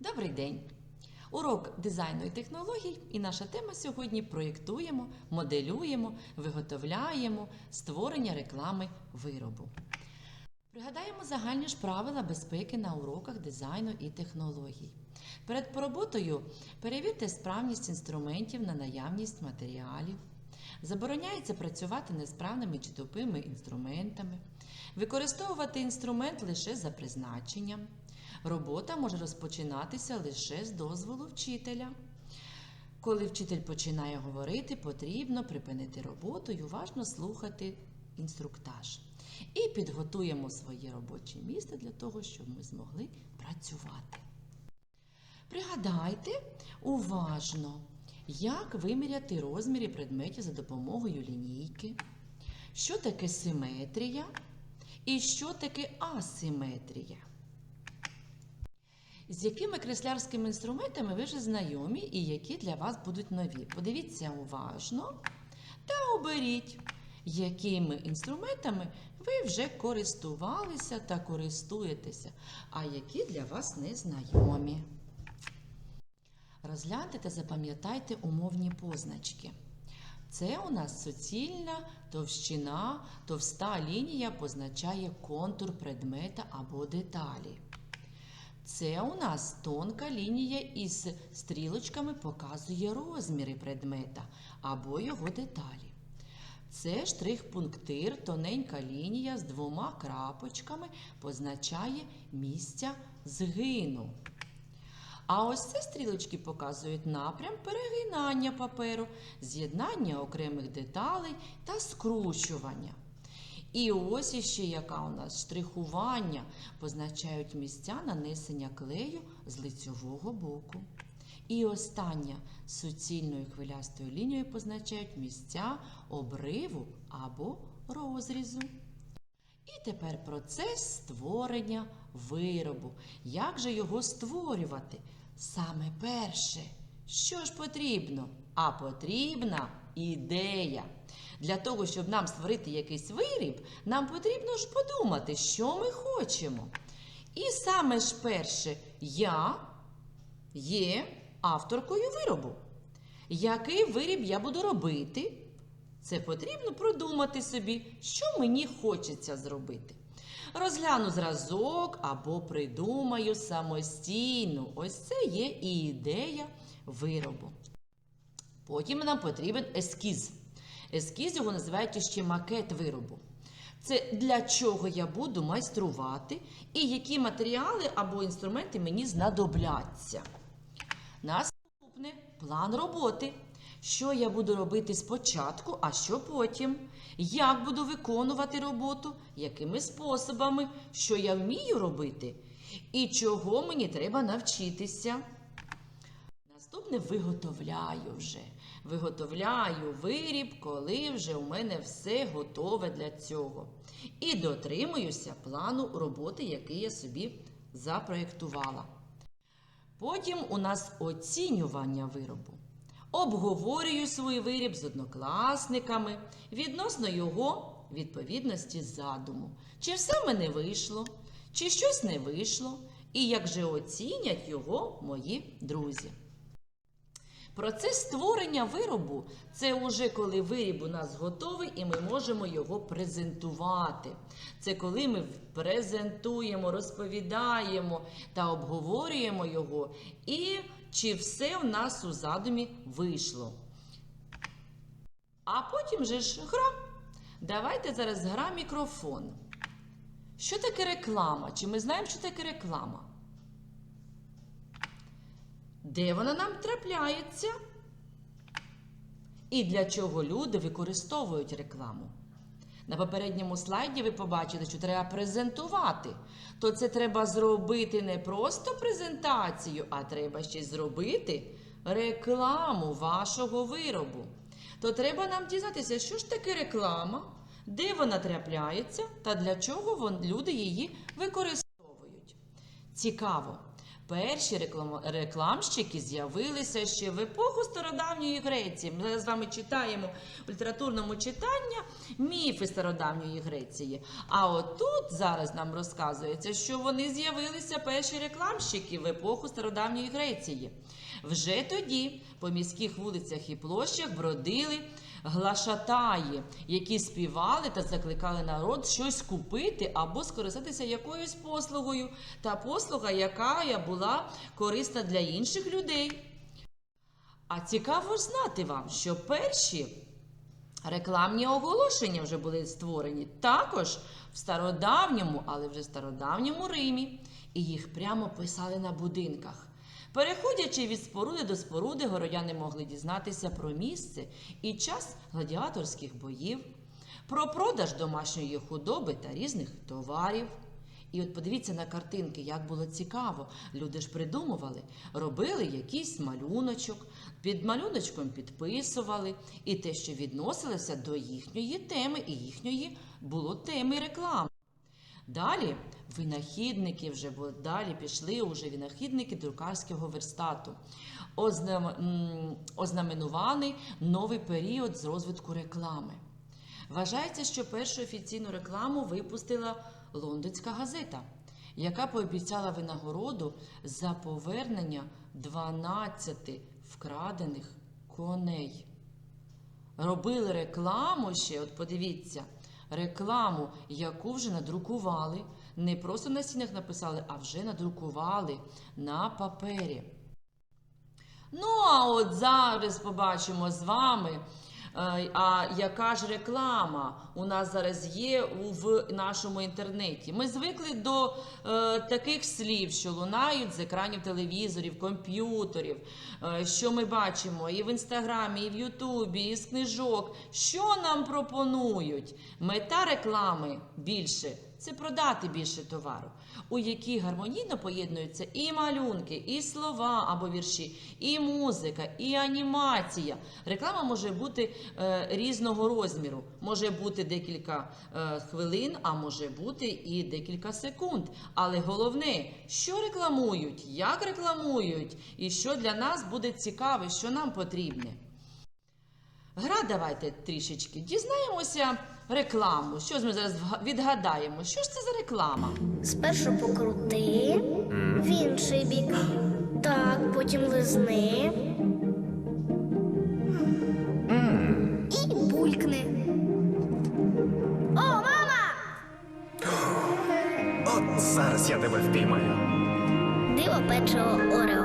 Добрий день! Урок дизайну і технологій, і наша тема сьогодні проєктуємо, моделюємо, виготовляємо створення реклами виробу. Пригадаємо загальні ж правила безпеки на уроках дизайну і технологій. Перед роботою перевірте справність інструментів на наявність матеріалів. Забороняється працювати несправними чи тупими інструментами, використовувати інструмент лише за призначенням. Робота може розпочинатися лише з дозволу вчителя. Коли вчитель починає говорити, потрібно припинити роботу і уважно слухати інструктаж. І підготуємо своє робоче місце для того, щоб ми змогли працювати. Пригадайте уважно, як виміряти розміри предметів за допомогою лінійки, що таке симетрія і що таке асиметрія. З якими креслярськими інструментами ви вже знайомі і які для вас будуть нові? Подивіться уважно та оберіть, якими інструментами ви вже користувалися та користуєтеся, а які для вас незнайомі. Розгляньте та запам'ятайте умовні позначки. Це у нас суцільна товщина, товста лінія позначає контур предмета або деталі. Це у нас тонка лінія із стрілочками показує розміри предмета або його деталі. Це штрих-пунктир, тоненька лінія з двома крапочками позначає місця згину. А ось ці стрілочки показують напрям перегинання паперу, з'єднання окремих деталей та скручування. І ось іще яка у нас штрихування позначають місця нанесення клею з лицьового боку. І остання суцільною хвилястою лінією позначають місця обриву або розрізу. І тепер процес створення виробу. Як же його створювати? Саме перше, що ж потрібно? А потрібна ідея. Для того, щоб нам створити якийсь виріб, нам потрібно ж подумати, що ми хочемо. І саме ж перше, я є авторкою виробу. Який виріб я буду робити? Це потрібно продумати собі, що мені хочеться зробити. Розгляну зразок або придумаю самостійно. Ось це є і ідея виробу. Потім нам потрібен ескіз. Ескіз його називають ще макет виробу. Це для чого я буду майструвати і які матеріали або інструменти мені знадобляться. Наступне план роботи. Що я буду робити спочатку, а що потім? Як буду виконувати роботу, якими способами, що я вмію робити, і чого мені треба навчитися. Наступне виготовляю вже. Виготовляю виріб, коли вже у мене все готове для цього. І дотримуюся плану роботи, який я собі запроєктувала. Потім у нас оцінювання виробу. Обговорюю свій виріб з однокласниками відносно його відповідності задуму. Чи все в мене вийшло, чи щось не вийшло, і як же оцінять його мої друзі. Процес створення виробу це уже коли виріб у нас готовий і ми можемо його презентувати. Це коли ми презентуємо, розповідаємо та обговорюємо його, і чи все в нас у задумі вийшло. А потім же ж гра. Давайте зараз гра мікрофон. Що таке реклама? Чи ми знаємо, що таке реклама? Де вона нам трапляється? І для чого люди використовують рекламу? На попередньому слайді ви побачили, що треба презентувати. То це треба зробити не просто презентацію, а треба ще й зробити рекламу вашого виробу. То треба нам дізнатися, що ж таке реклама, де вона трапляється та для чого люди її використовують. Цікаво. Перші реклам- рекламщики з'явилися ще в епоху стародавньої Греції. Ми з вами читаємо в літературному читанні міфи стародавньої Греції. А отут зараз нам розказується, що вони з'явилися перші рекламщики в епоху стародавньої Греції. Вже тоді по міських вулицях і площах бродили глашатаї, які співали та закликали народ щось купити або скористатися якоюсь послугою, та послуга, яка була корисна для інших людей. А цікаво знати вам, що перші рекламні оголошення вже були створені також в стародавньому, але вже стародавньому Римі, і їх прямо писали на будинках. Переходячи від споруди до споруди, городяни могли дізнатися про місце і час гладіаторських боїв, про продаж домашньої худоби та різних товарів. І от подивіться на картинки, як було цікаво. Люди ж придумували, робили якийсь малюночок, під малюночком підписували, і те, що відносилося до їхньої теми, і їхньої було теми реклами. Далі винахідники вже, бо далі пішли уже винахідники друкарського верстату. Ознам, ознаменуваний новий період з розвитку реклами. Вважається, що першу офіційну рекламу випустила лондонська газета, яка пообіцяла винагороду за повернення 12 вкрадених коней. Робили рекламу ще, от подивіться, рекламу, яку вже надрукували. Не просто на стінах написали, а вже надрукували на папері. Ну, а от зараз побачимо з вами. Е, А яка ж реклама у нас зараз є в нашому інтернеті? Ми звикли до е, таких слів, що лунають з екранів телевізорів, комп'ютерів, е, що ми бачимо і в інстаграмі, і в Ютубі, і з книжок. Що нам пропонують? Мета реклами більше це продати більше товару, у якій гармонійно поєднуються і малюнки, і слова або вірші, і музика, і анімація. Реклама може бути е, різного розміру, може бути декілька е, хвилин, а може бути і декілька секунд. Але головне, що рекламують, як рекламують, і що для нас буде цікаве, що нам потрібне. Гра давайте трішечки дізнаємося рекламу. Що ж ми зараз відгадаємо? Що ж це за реклама? Спершу покрути, в інший бік. Так, потім лизни. І булькни. О, мама! От зараз я тебе впіймаю. Диво печиво Орео.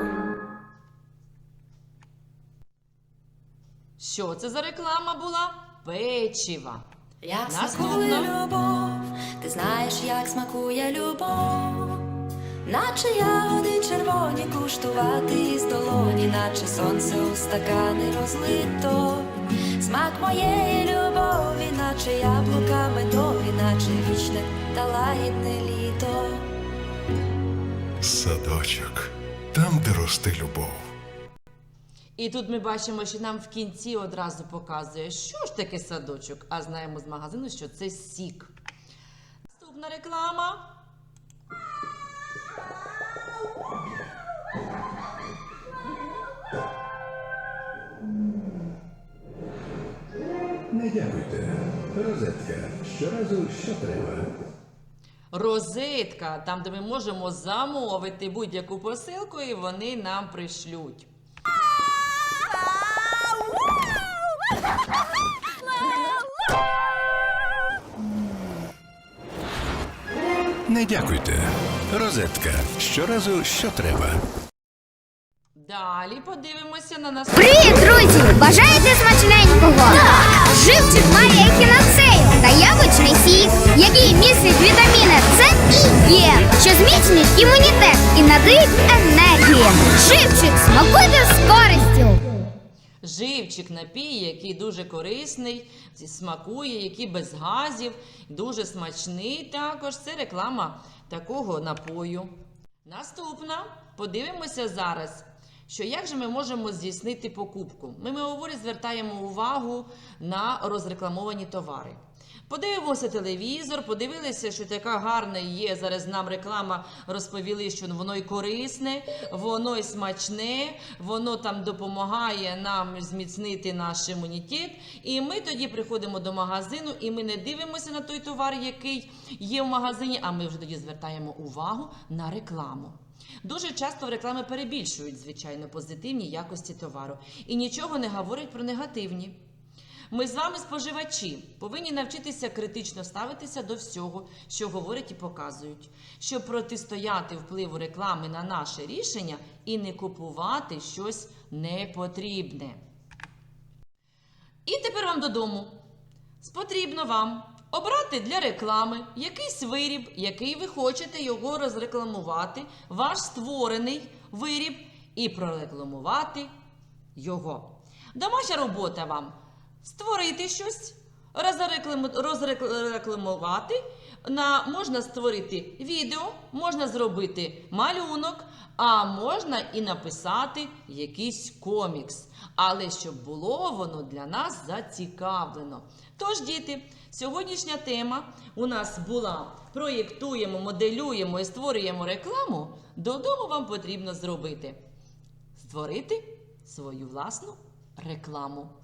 Що це за реклама була? Печива. Як смакує любов, ти знаєш, як смакує любов, наче ягоди червоні куштувати із долоні, наче сонце у стакани розлито. Смак моєї любові, наче яблука медові, наче вічне та лагідне літо. Садочок, там, де росте любов. І тут ми бачимо, що нам в кінці одразу показує, що ж таке садочок, а знаємо з магазину, що це сік. Наступна реклама. Не дякуйте. Розетка. Щоразу що треба. Розетка, там, де ми можемо замовити будь-яку посилку, і вони нам пришлють. Не дякуйте. Розетка. Щоразу що треба. Далі подивимося на нас. Привіт, друзі! Бажаєте смачненького? Так! Живчик має ехінацею та яблучний сік, який містить вітаміни С і Е, що зміцнюють імунітет і надають енергії. Живчик смакуйте з користю! Живчик напій, який дуже корисний, смакує, який без газів, дуже смачний. Також це реклама такого напою. Наступна, подивимося зараз, що як же ми можемо здійснити покупку. Ми мимоволі звертаємо увагу на розрекламовані товари. Подивимося телевізор, подивилися, що така гарна є. Зараз нам реклама розповіли, що воно й корисне, воно й смачне, воно там допомагає нам зміцнити наш імунітет. І ми тоді приходимо до магазину, і ми не дивимося на той товар, який є в магазині, а ми вже тоді звертаємо увагу на рекламу. Дуже часто в реклами перебільшують, звичайно, позитивні якості товару і нічого не говорять про негативні. Ми з вами, споживачі, повинні навчитися критично ставитися до всього, що говорять і показують, щоб протистояти впливу реклами на наше рішення і не купувати щось непотрібне. І тепер вам додому. Потрібно вам обрати для реклами якийсь виріб, який ви хочете його розрекламувати, ваш створений виріб, і прорекламувати його. Домашня робота вам створити щось, розрекламувати. На, можна створити відео, можна зробити малюнок, а можна і написати якийсь комікс. Але щоб було воно для нас зацікавлено. Тож, діти, сьогоднішня тема у нас була: проєктуємо, моделюємо і створюємо рекламу. Додому вам потрібно зробити створити свою власну рекламу.